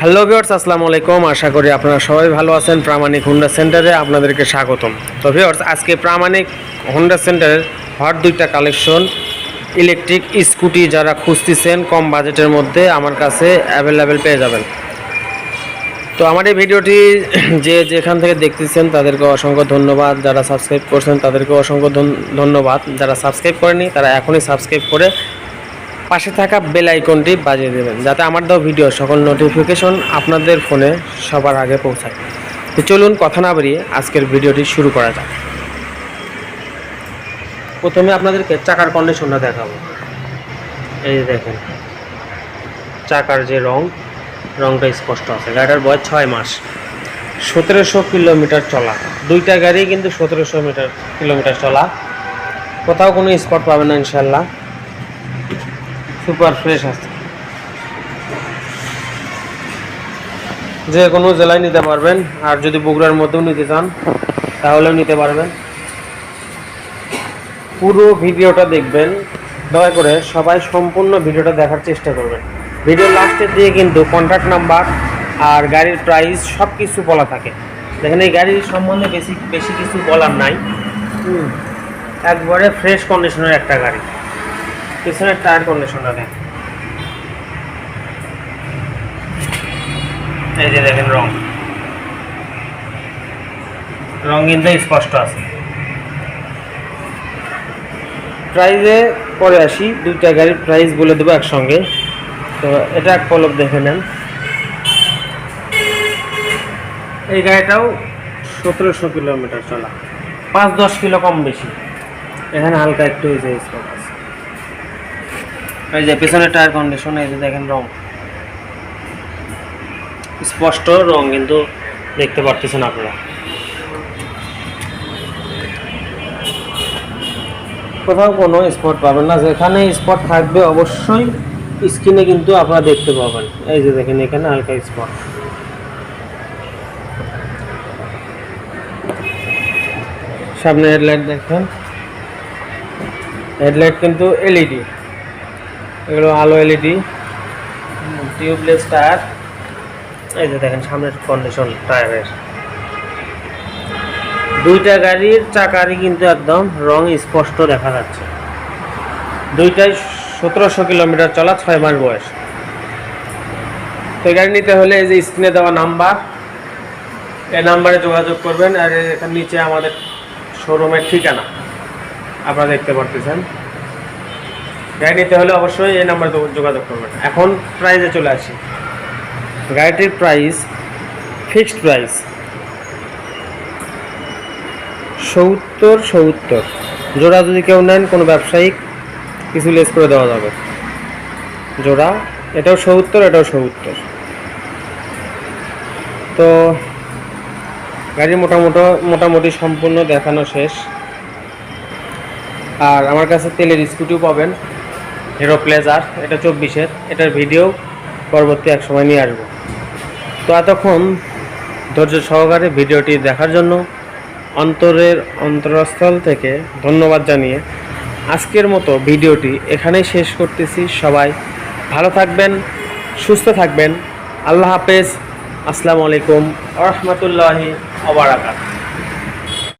Hello viewers আসসালামু আলাইকুম। আশা করি আপনারা সবাই ভালো আছেন। প্রামাণিক হোন্ডা সেন্টারে আপনাদেরকে স্বাগতম। তো ভিওর্স আজকে প্রামাণিক হোন্ডা সেন্টারের হট দুইটা কালেকশন, ইলেকট্রিক স্কুটি যারা খুঁজতেছেন কম বাজেটের মধ্যে আমার কাছে অ্যাভেলেবেল পেয়ে যাবেন। তো আমার এই ভিডিওটি যে যেখান থেকে দেখতেছেন তাদেরকে অসংখ্য ধন্যবাদ। যারা সাবস্ক্রাইব করছেন তাদেরকে অসংখ্য ধন্যবাদ। যারা সাবস্ক্রাইব করেনি তারা এখনই সাবস্ক্রাইব করে পাশে থাকা বেল আইকনটি বাজিয়ে দেবেন, যাতে আমার দেওয়া ভিডিও সকল নোটিফিকেশন আপনাদের ফোনে সবার আগে পৌঁছায়। তো চলুন কথা না বাড়িয়ে আজকের ভিডিওটি শুরু করা যাক। প্রথমে আপনাদেরকে চাকার কন্ডিশনটা দেখাবো। এই দেখেন, চাকার যে রং, রংটা স্পষ্ট আছে। গাড়িটার বয়স ছয় মাস। সতেরোশো কিলোমিটার চলা। দুইটা গাড়ি কিন্তু সতেরোশো মিটার কিলোমিটার চলা। কোথাও কোনো স্পট পাবেন না, ইনশাল্লাহ। সুপার ফ্রেশ আছে। যে কোনো জেলায় নিতে পারবেন, আর যদি বগুড়ার মধ্যেও নিতে চান, তাহলেও নিতে পারবেন। পুরো ভিডিওটা দেখবেন, দয়া করে সবাই সম্পূর্ণ ভিডিওটা দেখার চেষ্টা করবেন। ভিডিও লাস্টের দিয়ে কিন্তু কন্ট্যাক্ট নাম্বার আর গাড়ির প্রাইস সব কিছু বলা থাকে। দেখেন, এই গাড়ির সম্বন্ধে বেশি বেশি কিছু বলার নাই। একবারে ফ্রেশ কন্ডিশনের একটা গাড়ি। পিছনের টায়ার কন্ডিশনটা দেখ এই যে দেখেন রং। রং কিন্তু স্পষ্ট আছে। প্রাইজে পরে আসি, দুইটা গাড়ির প্রাইস বলে দেবো একসঙ্গে। তো এটা এক পলক দেখে নেন। এই গাড়িটাও সতেরোশো কিলোমিটার চলা। পাঁচ দশ কিলো কম বেশি। এখানে হালকা একটু হয়েছে আছে এই যে পেছনের টায়ার কন্ডিশন এই যে দেখেন রং। স্পষ্ট রং কিন্তু দেখতে পারতেছেন আপনারা। কোথাও কোনো স্পট পাবেন না, যেখানে স্পট থাকবে অবশ্যই স্ক্রিনে কিন্তু আপনারা দেখতে পাবেন। এই যে দেখেন এখানে হালকা স্পট সামনে হেডলাইট দেখেন। হেডলাইট কিন্তু এলইডি এগুলো আলো এলইডি টিউবলেস টায়ার এই যে দেখেন, সামনের কন্ডিশন টায়ারের দুইটা গাড়ির চাকারই কিন্তু একদম রং স্পষ্ট দেখা যাচ্ছে। দুইটাই সতেরোশো কিলোমিটার চলা, ছয় মাস বয়স। তো গাড়ি নিতে হলে এই যে স্ক্রিনে দেওয়া নাম্বার এই নাম্বারে যোগাযোগ করবেন। আর এখানে নিচে আমাদের শোরুমের ঠিকানা। আপনারা দেখতে পারতেছেন। গাড়ি নিতে হলে অবশ্যই এই নাম্বারে যোগাযোগ করবেন। এখন প্রাইজে চলে আসি। গাড়িটির প্রাইস ফিক্সড প্রাইস সত্তর সত্তর। জোড়া যদি কেউ নেন, কোনো ব্যবসায়িক কিছু লেস করে দেওয়া যাবে। জোড়া, এটাও সত্তর এটাও সত্তর। তো গাড়ি মোটামুটি মোটামুটি সম্পূর্ণ দেখানো শেষ। আর আমার কাছে তেলের স্কুটিও পাবেন। হিরো প্লেজার, এটা চব্বিশের, এটার ভিডিও পরবর্তী এক সময় নিয়ে আসব। তো এতক্ষণ ধৈর্য সহকারে ভিডিওটি দেখার জন্য অন্তরের অন্তরস্থল থেকে ধন্যবাদ জানিয়ে আজকের মতো ভিডিওটি এখানেই শেষ করতেছি। সবাই ভালো থাকবেন, সুস্থ থাকবেন। আল্লাহ হাফেজ। আসসালামু আলাইকুম রহমতুল্লাহি ওবরাকাত